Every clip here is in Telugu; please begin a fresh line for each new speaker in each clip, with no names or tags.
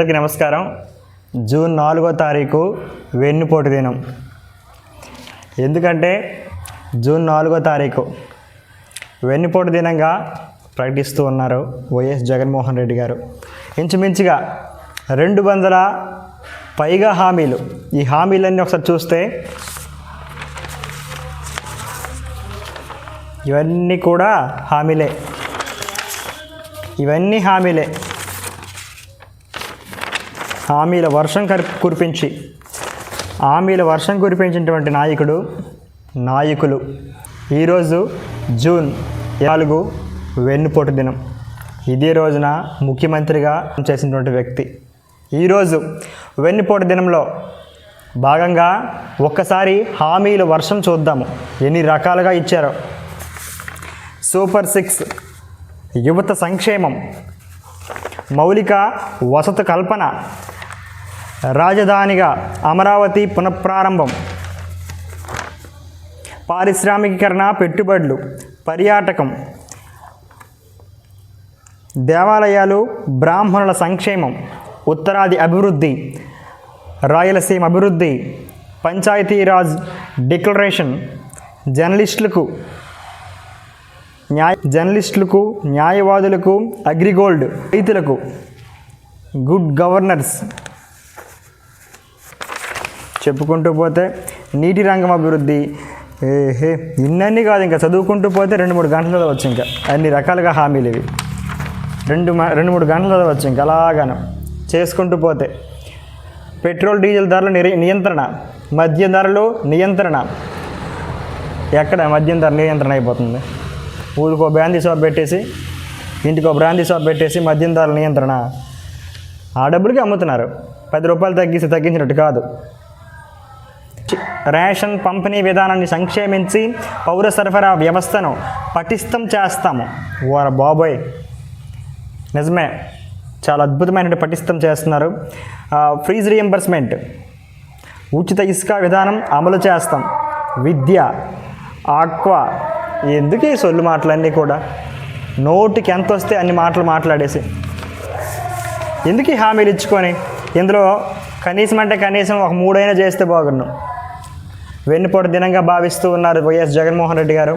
అందరికీ నమస్కారం. జూన్ నాలుగో తారీఖు వెన్నుపోటు దినం. ఎందుకంటే జూన్ నాలుగో తారీఖు వెన్నుపోటు దినంగా ప్రకటిస్తూ ఉన్నారు వైఎస్ జగన్మోహన్ రెడ్డి గారు. ఇంచుమించుగా రెండు వందల పైగా హామీలు. ఈ హామీలన్నీ ఒకసారి చూస్తే ఇవన్నీ కూడా హామీలే. ఇవన్నీ హామీలే. హామీల వర్షం కురిపించి హామీల వర్షం కురిపించినటువంటి నాయకుడు నాయకులు. ఈరోజు జూన్ నాలుగు వెన్నుపోటు దినం. ఇదే రోజున ముఖ్యమంత్రిగా చేసినటువంటి వ్యక్తి. ఈరోజు వెన్నుపోటు దినంలో భాగంగా ఒక్కసారి హామీల వర్షం చూద్దాము. ఎన్ని రకాలుగా ఇచ్చారో. సూపర్ సిక్స్ యువత సంక్షేమం మౌలిక వసతి కల్పన రాజధానిగా అమరావతి పునఃప్రారంభం. పారిశ్రామికీకరణ పెట్టుబడులు పర్యాటకం దేవాలయాలు బ్రాహ్మణుల సంక్షేమం ఉత్తరాది అభివృద్ధి రాయలసీమ అభివృద్ధి పంచాయతీరాజ్ డిక్లరేషన్ జర్నలిస్టులకు న్యాయ జర్నలిస్టులకు న్యాయవాదులకు అగ్రిగోల్డ్ రైతులకు గుడ్ గవర్నర్స్ చెప్పుకుంటూ పోతే నీటి రంగం అభివృద్ధి ఏహే ఇన్నన్నీ కాదు ఇంకా. చదువుకుంటూ పోతే రెండు మూడు గంటలు చదవచ్చు ఇంకా. అన్ని రకాలుగా హామీలు ఇవి. రెండు మ- రెండు మూడు గంటలు చదవచ్చు ఇంకా. అలాగాను. చేసుకుంటూ పోతే పెట్రోల్ డీజిల్ ధరలు నిరి నియంత్రణ. మద్య ధరలు నియంత్రణ. ఎక్కడ మద్యం ధర నియంత్రణ అయిపోతుంది? ఊరికో బ్రాందీ షాప్ పెట్టేసి ఇంటికో బ్రాందీ షాప్ పెట్టేసి మద్యం ధరల నియంత్రణ. ఆ డబ్బులకి అమ్ముతున్నారు. పది రూపాయలు తగ్గిస్తే తగ్గించినట్టు కాదు. రేషన్ పంపిణీ విధానాన్ని సంక్షేమించి పౌర సరఫరా వ్యవస్థను పటిష్టం చేస్తాము. ఓర బాబోయ్. నిజమే. చాలా అద్భుతమైన పటిష్టం చేస్తున్నారు. ఫ్రీజ్ రియంబర్స్మెంట్ ఉచిత ఇసుక విధానం అమలు చేస్తాం. విద్య ఆక్వా. ఎందుకు ఈ సొల్లు మాటలన్నీ కూడా? నోటికి ఎంత వస్తే అన్ని మాటలు మాట్లాడేసి. ఎందుకు ఈ హామీలు ఇచ్చుకొని? ఇందులో కనీసం అంటే కనీసం ఒక మూడైనా చేస్తే బాగున్నాం. వెన్నుపోటు దినంగా భావిస్తూ ఉన్నారు వైఎస్ జగన్మోహన్ రెడ్డి గారు.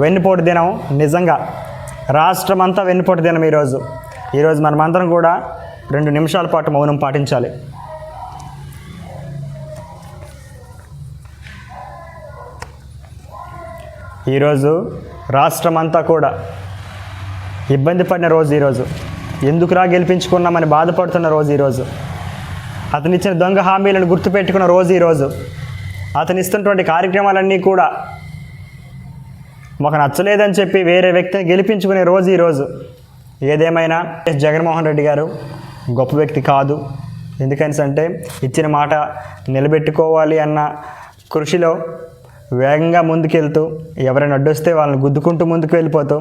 వెన్నుపోటు దినం నిజంగా రాష్ట్రం అంతా వెన్నుపోటు దినం ఈరోజు. ఈరోజు మనమందరం కూడా రెండు నిమిషాల పాటు మౌనం పాటించాలి. ఈరోజు రాష్ట్రం అంతా కూడా ఇబ్బంది పడిన రోజు ఈరోజు. ఎందుకురా గెలిపించుకున్నామని బాధపడుతున్న రోజు ఈరోజు. అతనిచ్చిన దొంగ హామీలను గుర్తుపెట్టుకున్న రోజు ఈరోజు. అతను ఇస్తున్నటువంటి కార్యక్రమాలన్నీ కూడా మాకు నచ్చలేదని చెప్పి వేరే వ్యక్తిని గెలిపించుకునే రోజు ఈరోజు ఏదేమైనా ఎస్ జగన్మోహన్ రెడ్డి గారు గొప్ప వ్యక్తి కాదు. ఎందుకని అంటే ఇచ్చిన మాట నిలబెట్టుకోవాలి అన్న కృషిలో వేగంగా ముందుకెళ్తూ ఎవరైనా అడ్డొస్తే వాళ్ళని గుద్దుకుంటూ ముందుకు వెళ్ళిపోతూ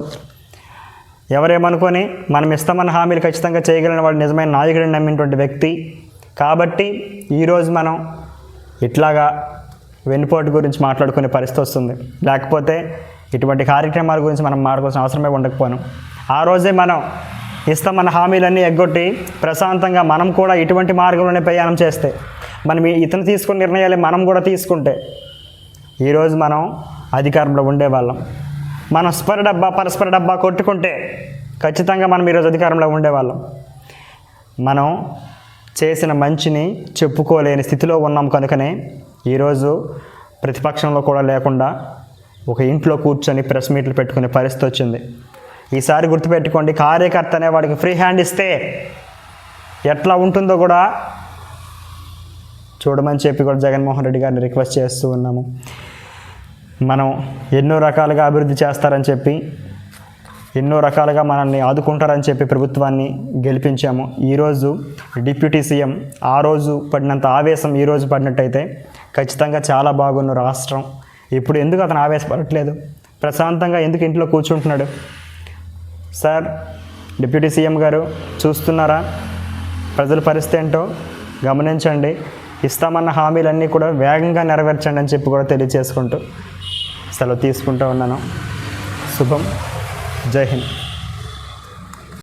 ఎవరేమనుకొని మనం ఇస్తామన్న హామీలు ఖచ్చితంగా చేయగలిగిన వాడు నిజమైన నాయకుడిని నమ్మినటువంటి వ్యక్తి. కాబట్టి ఈరోజు మనం ఇట్లాగా వెన్నుపోటు గురించి మాట్లాడుకునే పరిస్థితి వస్తుంది. లేకపోతే ఇటువంటి కార్యక్రమాల గురించి మనం మాట్లాడుకోవాల్సిన అవసరమే ఉండకపోను. ఆ రోజే మనం ఇస్తామన్న హామీలన్నీ ఎగ్గొట్టి ప్రశాంతంగా మనం కూడా ఇటువంటి మార్గంలోనే ప్రయాణం చేస్తే మనం ఈ- ఇతను తీసుకున్న నిర్ణయాలు మనం కూడా తీసుకుంటే ఈరోజు మనం అధికారంలో ఉండేవాళ్ళం. మనం స్పర డబ్బా పరస్పర డబ్బా కొట్టుకుంటే ఖచ్చితంగా మనం ఈరోజు అధికారంలో ఉండేవాళ్ళం. మనం చేసిన మంచిని చెప్పుకోలేని స్థితిలో ఉన్నాం కనుకనే ఈరోజు ప్రతిపక్షంలో కూడా లేకుండా ఒక ఇంట్లో కూర్చొని ప్రెస్ మీట్లు పెట్టుకునే పరిస్థితి వచ్చింది. ఈసారి గుర్తుపెట్టుకోండి కార్యకర్త అనే వాడికి ఫ్రీ హ్యాండ్ ఇస్తే ఎట్లా ఉంటుందో కూడా చూడమని చెప్పి కూడా జగన్మోహన్ రెడ్డి గారిని రిక్వెస్ట్ చేస్తూ ఉన్నాము. మనం ఎన్నో రకాలుగా అభివృద్ధి చేస్తారని చెప్పి ఎన్నో రకాలుగా మనల్ని ఆదుకుంటారని చెప్పి ప్రభుత్వాన్ని గెలిపించాము. ఈరోజు డిప్యూటీ సీఎం ఆ రోజు పడినంత ఆవేశం ఈరోజు పడినట్టయితే ఖచ్చితంగా చాలా బాగున్న రాష్ట్రం. ఇప్పుడు ఎందుకు అతను ఆవేశపడట్లేదు? ప్రశాంతంగా ఎందుకు ఇంట్లో కూర్చుంటున్నాడు? సార్ డిప్యూటీ సీఎం గారు చూస్తున్నారా? ప్రజల పరిస్థితి ఏంటో గమనించండి. ఇస్తామన్న హామీలన్నీ కూడా వేగంగా నెరవేర్చండి అని చెప్పి కూడా తెలియజేసుకుంటూ సెలవు తీసుకుంటూ ఉన్నాను. శుభం. జై హింద్.